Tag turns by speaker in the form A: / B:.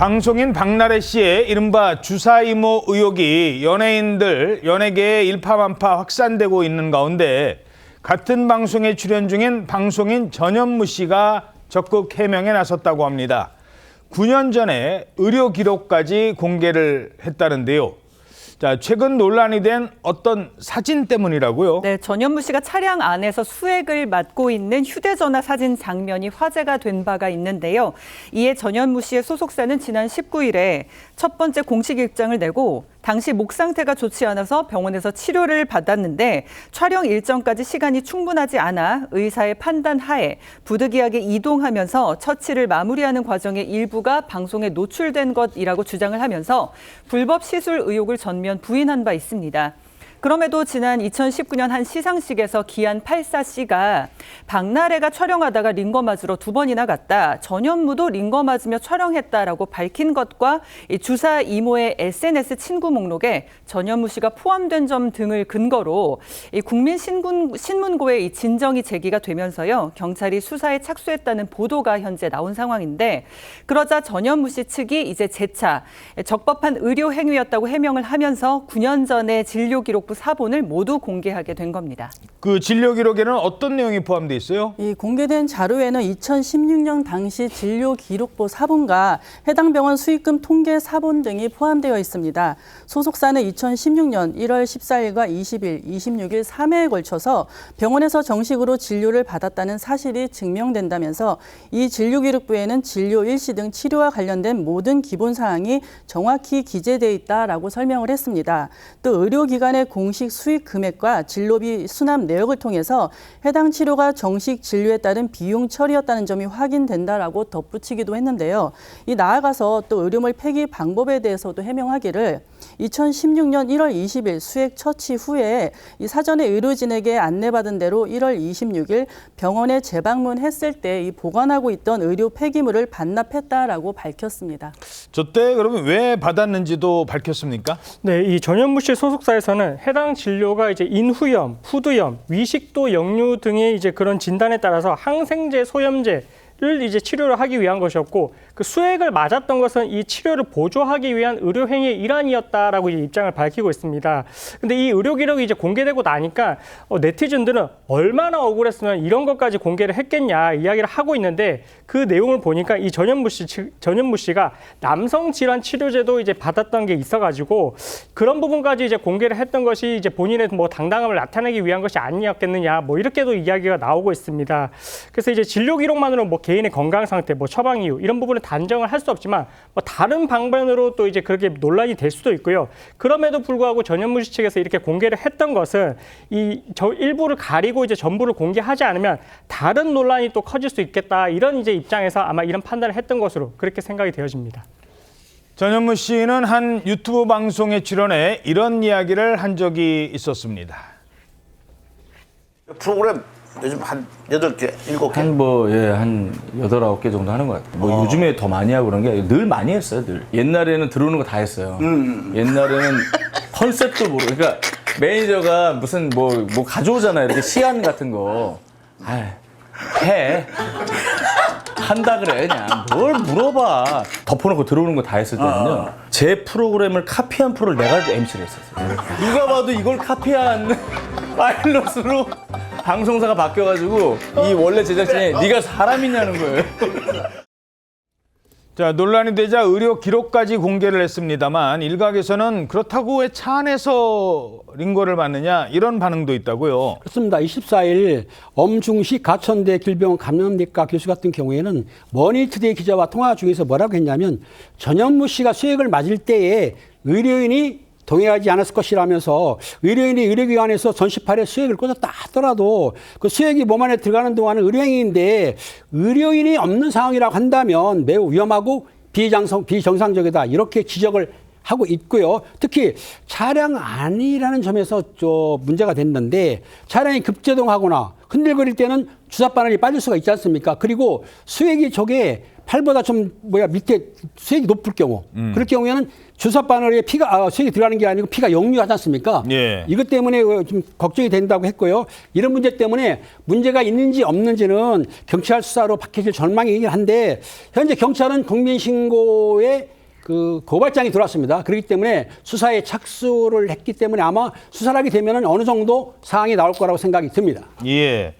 A: 방송인 박나래 씨의 이른바 주사 이모 의혹이 연예인들 연예계에 일파만파 확산되고 있는 가운데 같은 방송에 출연 중인 방송인 전현무 씨가 적극 해명에 나섰다고 합니다. 9년 전에 의료 기록까지 공개를 했다는데요. 자, 최근 논란이 된 어떤 사진 때문이라고요?
B: 네, 전현무 씨가 차량 안에서 수액을 맡고 있는 휴대전화 사진 장면이 화제가 된 바가 있는데요. 이에 전현무 씨의 소속사는 지난 19일에 첫 번째 공식 입장을 내고 당시 목 상태가 좋지 않아서 병원에서 치료를 받았는데 촬영 일정까지 시간이 충분하지 않아 의사의 판단 하에 부득이하게 이동하면서 처치를 마무리하는 과정의 일부가 방송에 노출된 것이라고 주장을 하면서 불법 시술 의혹을 전면 부인한 바 있습니다. 그럼에도 지난 2019년 한 시상식에서 기한 84 씨가 박나래가 촬영하다가 링거 맞으러 두 번이나 갔다. 전현무도 링거 맞으며 촬영했다라고 밝힌 것과 이 주사 이모의 SNS 친구 목록에 전현무 씨가 포함된 점 등을 근거로 이 국민신문 신문고에 이 진정이 제기가 되면서요 경찰이 수사에 착수했다는 보도가 현재 나온 상황인데 그러자 전현무 씨 측이 이제 재차 적법한 의료 행위였다고 해명을 하면서 9년 전의 진료 기록부 사본을 모두 공개하게 된 겁니다.
A: 그 진료 기록에는 어떤 내용이 포함되어 있어요?
C: 이 공개된 자료에는 2016년 당시 진료 기록부 사본과 해당 병원 수익금 통계 사본 등이 포함되어 있습니다. 소속사는 2016년 1월 14일과 20일, 26일 3회에 걸쳐서 병원에서 정식으로 진료를 받았다는 사실이 증명된다면서 이 진료 기록부에는 진료 일시 등 치료와 관련된 모든 기본 사항이 정확히 기재돼 있다라고 설명을 했습니다. 또 의료기관의 공식 수익 금액과 진료비 수납 내역을 통해서 해당 치료가 정식 진료에 따른 비용 처리였다는 점이 확인된다라고 덧붙이기도 했는데요. 이 나아가서 또 의료물 폐기 방법에 대해서도 해명하기를 2016년 1월 20일 수액 처치 후에 이 사전에 의료진에게 안내받은 대로 1월 26일 병원에 재방문했을 때 이 보관하고 있던 의료 폐기물을 반납했다라고 밝혔습니다.
A: 저 때 그러면 왜 받았는지도 밝혔습니까?
D: 네, 이 전현무 씨 소속사에서는 해당 진료가 이제 인후염, 후두염, 위식도 역류 등의 이제 그런 진단에 따라서 항생제, 소염제 를 이제 치료를 하기 위한 것이었고 그 수액을 맞았던 것은 이 치료를 보조하기 위한 의료 행위의 일환이었다라고 이제 입장을 밝히고 있습니다. 근데 이 의료 기록이 이제 공개되고 나니까 어, 네티즌들은 얼마나 억울했으면 이런 것까지 공개를 했겠냐 이야기를 하고 있는데 그 내용을 보니까 이 전현무 씨 측- 전현무 씨가 남성 질환 치료제도 이제 받았던 게 있어 가지고 그런 부분까지 이제 공개를 했던 것이 이제 본인의 뭐 당당함을 나타내기 위한 것이 아니었겠느냐 뭐 이렇게도 이야기가 나오고 있습니다. 그래서 이제 진료 기록만으로 뭐 개인의 건강 상태, 뭐 처방 이유 이런 부분을 단정을 할 수 없지만 뭐 다른 방면으로 또 이제 그렇게 논란이 될 수도 있고요. 그럼에도 불구하고 전현무 씨 측에서 이렇게 공개를 했던 것은 이 저 일부를 가리고 이제 전부를 공개하지 않으면 다른 논란이 또 커질 수 있겠다 이런 이제 입장에서 아마 이런 판단을 했던 것으로 그렇게 생각이 되어집니다.
A: 전현무 씨는 한 유튜브 방송에 출연해 이런 이야기를 한 적이 있었습니다.
E: 프로그램 요즘 한 여덟 개 일곱
F: 개한 뭐, 예, 한 여덟, 아홉 개 정도 하는 것 같아요. 뭐 요즘에 더 많이 하고 그런 게 늘 많이 했어요, 늘. 옛날에는 들어오는 거 다 했어요. 옛날에는 컨셉도 모르고, 그러니까 매니저가 무슨 뭐, 뭐 가져오잖아요. 이렇게 시안 같은 거. 아 해. 한다 그래, 그냥. 뭘 물어봐. 덮어놓고 들어오는 거 다 했을 때는요. 제 프로그램을 카피한 프로를 내가 MC를 했었어요. 누가 봐도 이걸 카피한 파일럿으로 방송사가 바뀌어가지고 이 원래 제작진이 네가 사람이냐는 거예요.
A: 자, 논란이 되자 의료 기록까지 공개를 했습니다만 일각에서는 그렇다고 왜 차 안에서 링거를 받느냐 이런 반응도 있다고요.
G: 그렇습니다. 24일 엄중식 가천대 길병원 감염내과 교수 같은 경우에는 머니투데이 기자와 통화 중에서 뭐라고 했냐면 전현무 씨가 수액을 맞을 때에 의료인이 동의하지 않았을 것이라면서 의료인이 의료기관에서 전시팔에 수액을 꽂았다 하더라도 그 수액이 몸 안에 들어가는 동안은 의료행위인데 의료인이 없는 상황이라고 한다면 매우 위험하고 비정상, 비정상적이다 이렇게 지적을 하고 있고요. 특히 차량 안이라는 점에서 저 문제가 됐는데 차량이 급제동하거나 흔들거릴 때는 주사 바늘이 빠질 수가 있지 않습니까? 그리고 수액이 저게 팔보다 좀 뭐야 밑에 수액이 높을 경우 그럴 경우에는 주사 바늘에 피가 아, 수액이 들어가는 게 아니고 피가 역류하지 않습니까?
A: 예.
G: 이것 때문에 어, 좀 걱정이 된다고 했고요. 이런 문제 때문에 문제가 있는지 없는지는 경찰 수사로 밝혀질 전망이긴 한데 현재 경찰은 국민 신고에 그 고발장이 들어왔습니다. 그렇기 때문에 수사에 착수를 했기 때문에 아마 수사를 하게 되면 어느 정도 사항이 나올 거라고 생각이 듭니다.
A: 예.